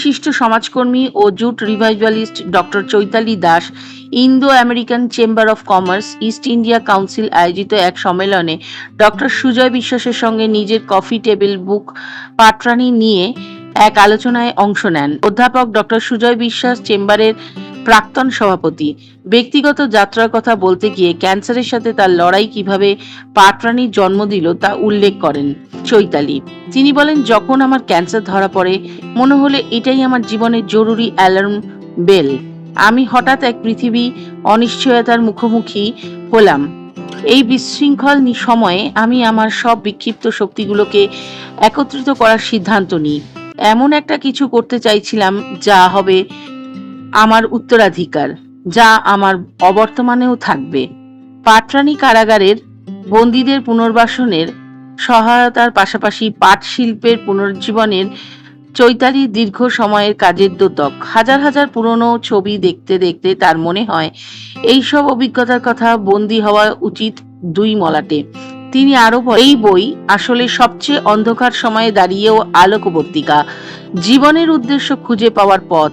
বিশিষ্ট সমাজকর্মী ও jute revivalist doctor Chaitali Das Indo American chamber of commerce, East India council আয়োজিত এক সম্মেলনে ডক্টর সুজয় বিশ্বাসের সঙ্গে নিজের কফি টেবিল বুক পাটরানি নিয়ে এক আলোচনায় অংশ নেন। অধ্যাপক ডক্টর সুজয় বিশ্বাস চেম্বারের প্রাক্তন সভাপতি। ব্যক্তিগত যাত্রার কথা বলতে গিয়ে ক্যান্সারের সাথে তার লড়াই কীভাবে পাটরানির জন্ম দিল তা উল্লেখ করেন চৈতালি। তিনি বলেন, যখন আমার ক্যান্সার ধরা পড়ে, মনে হলে এটাই আমার জীবনের জরুরি অ্যালার্ম বেল। আমি হঠাৎ এক পৃথিবী অনিশ্চয়তার মুখোমুখি হলাম। এই বিশৃঙ্খল সময়ে আমি আমার সব বিক্ষিপ্ত শক্তিগুলোকে একত্রিত করার সিদ্ধান্ত নিই। এমন একটা কিছু করতে চাইছিলাম যা হবে আমার উত্তরাধিকার, যা আমার অবর্তমানেও থাকবে। পাটরানি কারাগারের বন্দীদের পুনর্বাসনের সহায়তার পাশাপাশি পাট শিল্পের পুনর্জীবনের চৈতালির দীর্ঘ সময়ের কাজের দ্যোতক হাজার হাজার পুরনো ছবি দেখতে দেখতে তার মনে হয় এই সব অভিজ্ঞতার কথা বন্দি হওয়া উচিত দুই মলাটে। তিনি আরও এই বই আসলে সবচেয়ে অন্ধকার সময়ে দাঁড়িয়েও আলোকবর্তিকা। জীবনের উদ্দেশ্য খুঁজে পাওয়ার পথ।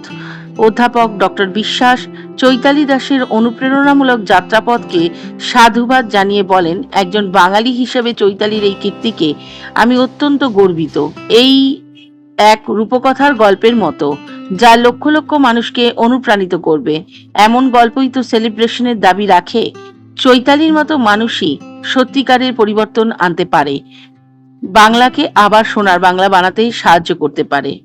অধ্যাপক ডক্টর বিশ্বাস চৈতালি দাসের অনুপ্রেরণামূলক যাত্রাপথকে সাধুবাদ জানিয়ে বলেন, একজন বাঙালি হিসেবে চৈতালির এই কীর্তিকে আমি অত্যন্ত গর্বিত। এই এক রূপকথার গল্পের মতো, যা লক্ষ লক্ষ মানুষকে অনুপ্রাণিত করবে। এমন গল্পই তো সেলিব্রেশনের দাবি রাখে। চৈতালির মতো মানুষই সত্যিকারের পরিবর্তন আনতে পারে। বাংলাকে আবার সোনার বাংলা বানাতে সাহায্য করতে পারে।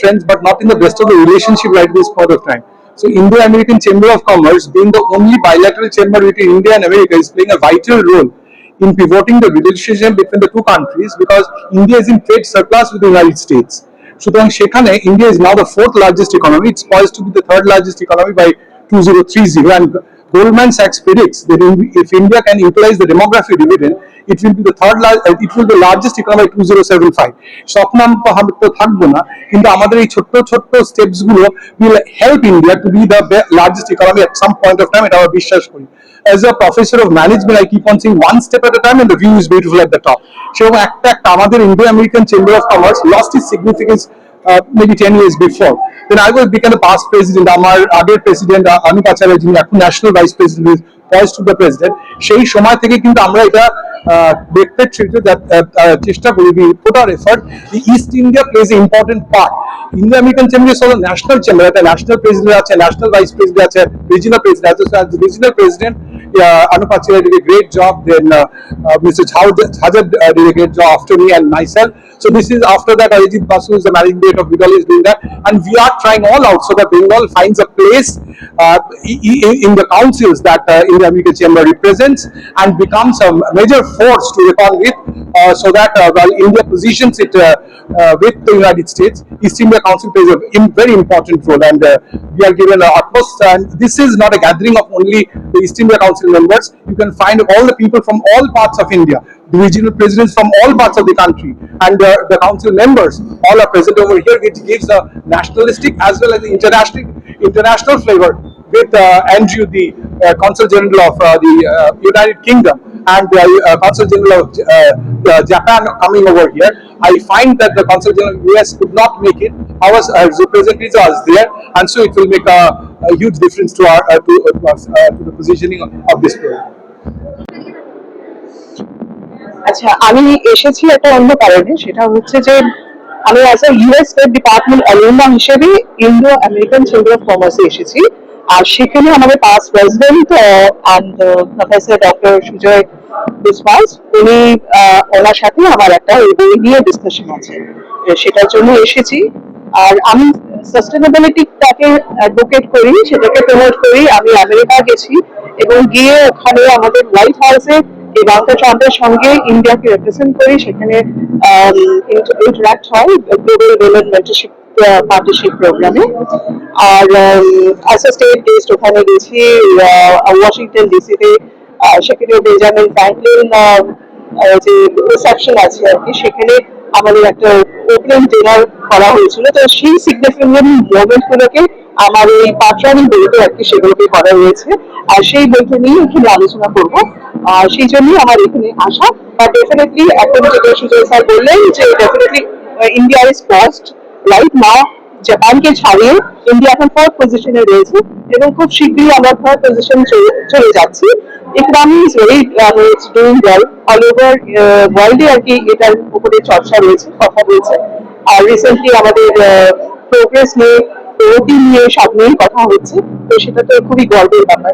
friends, but not in the best of the relationship right at this point of time. So Indo-American Chamber of Commerce, being the only bilateral chamber between India and America, is playing a vital role in pivoting the relationship between the two countries because India is in trade surplus with the United States. সুতরাং সেখানে India is now the fourth largest economy. It's poised to be the third largest economy by 2030 and Goldman Sachs predicts that in- if India can utilize the demographic dividend, it will be the third lar- uh, it will be the largest economy 2075 স্বপ্ন আমরা তো আমরা তো থাকব না কিন্তু আমাদের এই ছোট্ট ছোট্ট স্টেপসগুলো will help India to be the largest economy at some point of time এটা আমরা বিশ্বাস করি as a professor of management I keep on saying one step at a time and the view is beautiful at the top সেরকম একটা একটা আমাদের American Chamber of Commerce lost its significance uh, maybe ten years before then I will become the past president আমার আগের president Amit Acharya যিনি এখন national vice president voice to the president সেই সময় থেকে কিন্তু আমরা এটা দেখতে চেষ্টা করি put our effort East India plays a important part Indo American chambers হল ন্যাশনাল চেম্বার একটা ন্যাশনাল প্রেসিডেন্ট আছে ন্যাশনাল ভাইস প্রেসিডেন্ট আছে রিজিনাল প্রেসিডেন্ট আছে regional president uh, Anup Acharya did a great job then uh, uh, Mr. Hazard uh, did a great job after me and myself so this is after that Ajit Basu is the managing director of Bengal is doing that and we are trying all out so that Bengal finds a place uh, in the councils that uh, Indo American Chamber represents and becomes a major force to reckon with uh, so that uh, while India positions it uh, uh, with the United States, East India Council plays a very important role and uh, we are given uh, utmost and this is not a gathering of only the East India Council members. You can find all the people from all parts of India, the regional presidents from all parts of the country and uh, the council members all are present over here which gives a nationalistic as well as the international international flavor with uh, Andrew, the uh, Consul General of uh, the uh, United Kingdom, and the uh, Consul General of uh, uh, Japan coming over here. I find that the Consul General of US could not make it. Our uh, representatives are there, and so it will make a, a huge difference to our uh, to, uh, to, us, uh, to the positioning of, of this program. আচ্ছা আমি এসেছি একটা অন্য কারণে সেটা হচ্ছে যে আমি as a US state department alumna হিসেবে ইন্ডো আমেরিকান চেম্বার অফ কমার্সে এসেছি আর সেখানে আমাদের past president and professor doctor Sujay Biswas উনি ওনার সাথে আমার একটা এই নিয়ে ডিসকাশন আছে। সেটার জন্য এসেছি। আর আমি সাস্টেনেবিলিটিটাকে অ্যাডভোকেট করি, সেটাকে প্রমোট করি। আমি আমেরিকা গেছি এবং গিয়ে ওখানে আমাদের হোয়াইট হাউসে ইভাঙ্কা ট্রাম্পের সঙ্গে ইন্ডিয়াকে রিপ্রেজেন্ট করি। সেখানে ইন্টারাক্ট হয় গ্লোবাল উইমেন মেন্টরশিপ পার্টনারশিপ প্রোগ্রামে আর অ্যাজ এ স্টেট গেস্ট ওখানে গেছি ওয়াশিংটন ডিসিতে সেখানে বেঞ্জামিন ফ্র্যাঙ্কলিন যে রিসেপশন আছে আর কি, সেখানে আমাদের একটা ওপেন ডিনার করা হয়েছিল। তো সেই সিগনিফিকেন্ট মোমেন্ট গুলোকে আমার এই পাটরানি বইতে আর কি সেগুলোকে করা হয়েছে। আর সেই বইটা নিয়ে এখানে আলোচনা করব। আর সেই জন্যই আমার এখানে আসা। বা ডেফিনেটলি এখন যেটা সুজয় স্যার বললেন যে definitely India is first right now জাপানকে ছাড়িয়ে ইন্ডিয়া এখন ফোর্থ পজিশনে রয়েছে এবং খুব শীঘ্রই আমরা থার্ড পজিশন চলে যাচ্ছি। Economy is very it's doing well all over ওয়ার্ল্ডে আর কি এটার উপরে চর্চা রয়েছে, কথা রয়েছে। আর রিসেন্টলি আমাদের প্রোগ্রেস নিয়ে প্রগতি নিয়ে সব নিয়েই কথা হচ্ছে, তো সেটা তো খুবই গর্বের ব্যাপার।